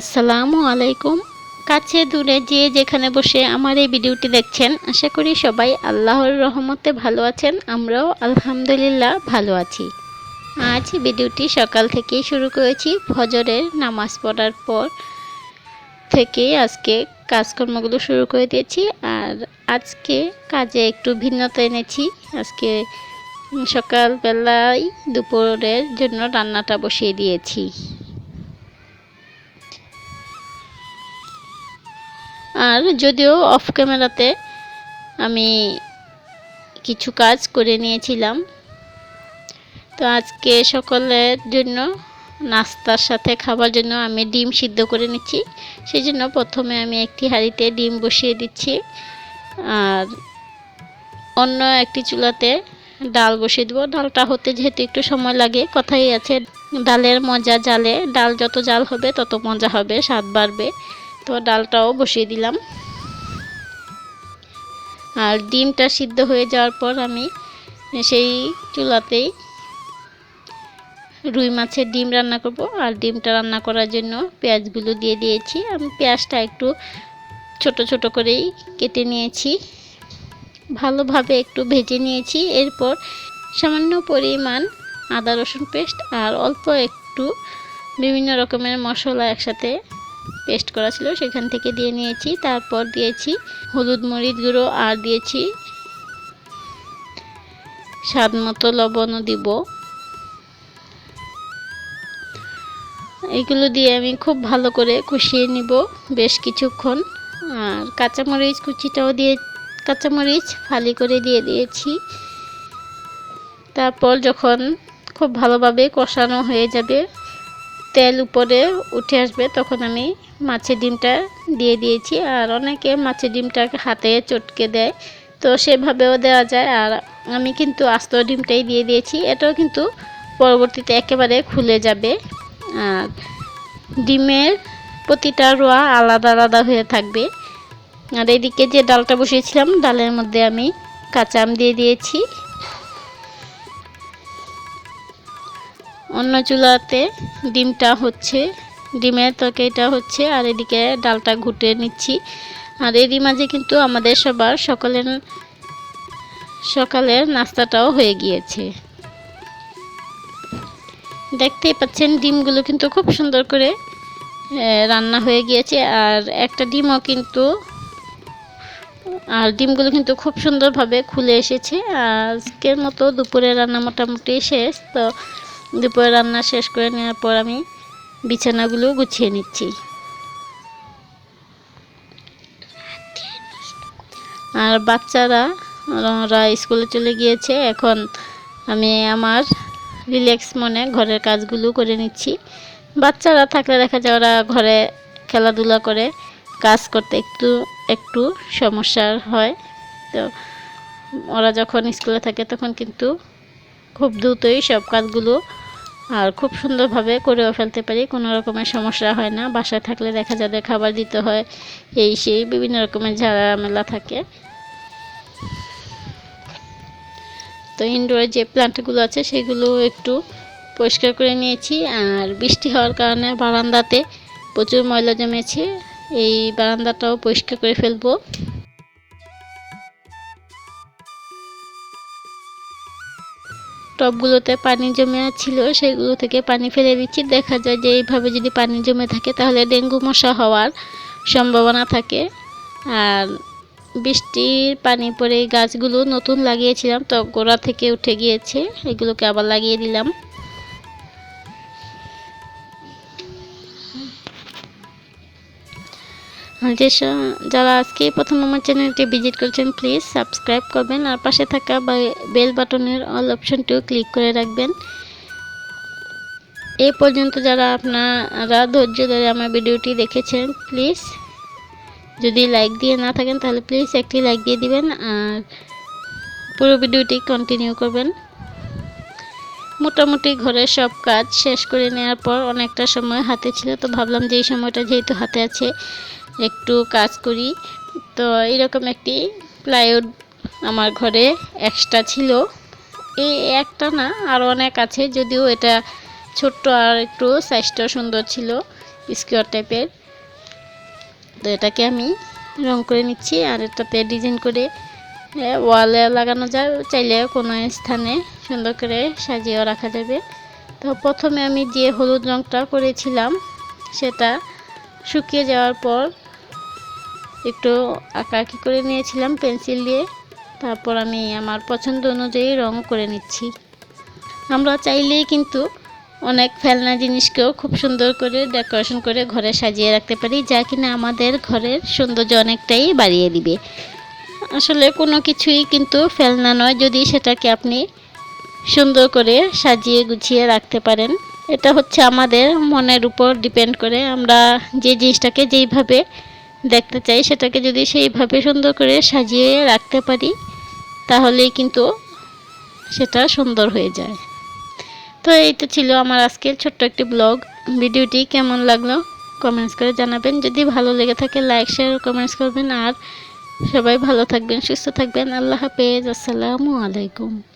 আসসালামু আলাইকুম। কাছে দূরে যে যেখানে বসে আমার এই ভিডিওটি দেখছেন, আশা করি সবাই আল্লাহর রহমতে ভালো আছেন, আমরাও আলহামদুলিল্লাহ ভালো আছি। আজ ভিডিওটি সকাল থেকেই শুরু করেছি, ফজরের নামাজ পড়ার পর থেকে আজকে কাজকর্মগুলো শুরু করে দিয়েছি, আর আজকে কাজে একটু ভিন্নতা এনেছি। আজকে সকালবেলায় দুপুরের জন্য রান্নাটা বসিয়ে দিয়েছি। আর যদিও অফ ক্যামেরাতে আমি কিছু কাজ করে নিয়েছিলাম। তো আজকে সকলের জন্য, নাস্তার সাথে খাবার জন্য আমি ডিম সিদ্ধ করে নিচ্ছি। সেই জন্য প্রথমে আমি একটি হাঁড়িতে ডিম বসিয়ে দিচ্ছি আর অন্য একটি চুলাতে ডাল বসিয়ে দেবো। ডালটা হতে যেহেতু একটু সময় লাগে, কথাই আছে, ডালের মজা জালে, ডাল যত জাল হবে তত মজা হবে, স্বাদ বাড়বে। তো ডালটাও বসিয়ে দিলাম। আর ডিমটা সিদ্ধ হয়ে যাওয়ার পর আমি সেই চুলাতেই রুই মাছের ডিম রান্না করব। আর ডিমটা রান্না করার জন্য পেঁয়াজগুলো দিয়ে দিয়েছি। আমি পেঁয়াজটা একটু ছোট ছোট করেই কেটে নিয়েছি। ভালোভাবে একটু ভেজে নিয়েছি। এরপর সামান্য পরিমাণ আদা রসুন পেস্ট আর অল্প একটু বিভিন্ন রকমের মশলা একসাথে পেস্ট করা ছিল, সেখান থেকে দিয়ে নিয়েছি। তারপর দিয়েছি হলুদ মরিচ গুঁড়ো আর দিয়েছি স্বাদ মতো লবণও দিব। এগুলো দিয়ে আমি খুব ভালো করে কষিয়ে নিব বেশ কিছুক্ষণ। আর কাঁচামরিচ কুচিটাও দিয়ে, কাঁচামরিচ ফালি করে দিয়ে দিয়েছি। তারপর যখন খুব ভালোভাবে কষানো হয়ে যাবে তেল উপরে উঠে আসবে, তখন আমি মাছের ডিমটা দিয়ে দিয়েছি। আর অনেকে মাছের ডিমটাকে হাতে চটকে দেয়, তো সেভাবেও দেওয়া যায়। আর আমি কিন্তু আস্ত ডিমটাই দিয়ে দিয়েছি, এটাও কিন্তু পরবর্তীতে একেবারে খুলে যাবে। আর ডিমের প্রতিটা রোয়া আলাদা আলাদা হয়ে থাকবে। আর এদিকে যে ডালটা বসিয়েছিলাম, ডালের মধ্যে আমি কাঁচা আম দিয়ে দিয়েছি। অন্য চুলাতে ডিমটা হচ্ছে, ডিমের তরকারিটা হচ্ছে, আর এদিকে ডালটা ঘুটে নিচ্ছি। আর এরই মাঝে কিন্তু আমাদের সবার সকালের সকালের নাস্তাটাও হয়ে গিয়েছে। দেখতেই পাচ্ছেন, ডিমগুলো কিন্তু খুব সুন্দর করে রান্না হয়ে গিয়েছে। আর একটা ডিমও কিন্তু, আর ডিমগুলো কিন্তু খুব সুন্দরভাবে খুলে এসেছে। আজকের মতো দুপুরে রান্না মোটামুটি শেষ। তো দুপুরে রান্না শেষ করে নেওয়ার পর আমি বিছানাগুলো গুছিয়ে নিচ্ছি। আর বাচ্চারা, ওরা স্কুলে চলে গিয়েছে। এখন আমি আমার রিল্যাক্স মনে ঘরের কাজগুলো করে নিচ্ছি। বাচ্চারা থাকলে দেখা যায় ওরা ঘরে খেলাধুলা করে, কাজ করতে একটু একটু সমস্যার হয়। তো ওরা যখন স্কুলে থাকে তখন কিন্তু খুব দ্রুতই সব কাজগুলো আর খুব সুন্দরভাবে করেও ফেলতে পারি, কোনো রকমের সমস্যা হয় না। বাসায় থাকলে দেখা যাবে খাবার দিতে হয়, এই সেই বিভিন্ন রকমের ঝাড়ামেলা থাকে। তো ইনডোরে যে প্লান্টগুলো আছে সেগুলো একটু পরিষ্কার করে নিয়েছি, আর বৃষ্টি হওয়ার কারণে বারান্দাতে প্রচুর ময়লা জমেছে। এই বারান্দাটাও পরিষ্কার করে ফেলব। টবগুলোতে পানি জমে ছিল সেগুলো থেকে পানি ফেলে দিচ্ছি। দেখা যায় যে এইভাবে যদি পানি জমে থাকে, তাহলে ডেঙ্গু মশা হওয়ার সম্ভাবনা থাকে। আর বৃষ্টির পানি পরে গাছগুলো নতুন লাগিয়েছিলাম, তো গোড়া থেকে উঠে গিয়েছে, এগুলোকে আবার লাগিয়ে দিলাম। যে যারা আজকে প্রথম আমার চ্যানেলটি ভিজিট করছেন, প্লিজ সাবস্ক্রাইব করবেন আর পাশে থাকা বেল বাটনের অল অপশনটিও ক্লিক করে রাখবেন। এই পর্যন্ত যারা আপনারা ধৈর্য ধরে আমার ভিডিওটি দেখেছেন, প্লিজ যদি লাইক দিয়ে না থাকেন, তাহলে প্লিজ একটি লাইক দিয়ে দিবেন আর পুরো ভিডিওটি কন্টিনিউ করবেন। মোটামুটি ঘরের সব কাজ শেষ করে নেওয়ার পর অনেকটা সময় হাতে ছিল, তো ভাবলাম যে এই সময়টা যেহেতু হাতে আছে একটু কাজ করি। তো এরকম একটি প্লাইউড আমার ঘরে এক্সট্রা ছিল। এই একটা না আরও অনেক আছে, যদিও এটা ছোট্ট আর একটু সাইজটাও সুন্দর ছিল স্কোয়ার টাইপের তো এটাকে আমি রং করে নিচ্ছি আর এটাতে ডিজাইন করে ওয়ালে লাগানো যায়, চাইলে কোনো স্থানে সুন্দর করে সাজিয়েও রাখা যাবে। তো প্রথমে আমি যে হলুদ রংটা করেছিলাম, সেটা শুকিয়ে যাওয়ার পর একটু আঁকাআঁকি করে নিয়েছিলাম, পেন্সিল দিয়ে। তারপর আমি আমার পছন্দ অনুযায়ী রং করে নিচ্ছি। আমরা চাইলেই কিন্তু অনেক ফেলনা জিনিসকেও খুব সুন্দর করে ডেকোরেশন করে ঘরে সাজিয়ে রাখতে পারি, যা কিনা আমাদের ঘরের সৌন্দর্য অনেকটাই বাড়িয়ে দিবে। আসলে কোনো কিছুই কিন্তু ফেলনা নয়, যদি সেটাকে আপনি সুন্দর করে সাজিয়ে গুছিয়ে রাখতে পারেন। এটা হচ্ছে আমাদের মনের উপর ডিপেন্ড করে। আমরা যে জিনিসটাকে যেইভাবে দেখতে চাই, সেটাকে যদি সেইভাবে সুন্দর করে সাজিয়ে রাখতে পারি, তাহলেই কিন্তু সেটা সুন্দর হয়ে যায়। তো এই তো ছিল আমার আজকের ছোট্ট একটি ব্লগ। ভিডিওটি কেমন লাগল কমেন্টস করে জানাবেন। যদি ভালো লেগে থাকে, লাইক, শেয়ার, কমেন্টস করবেন। আর সবাই ভালো থাকবেন, সুস্থ থাকবেন। আল্লাহ হাফেজ। আসসালামু আলাইকুম।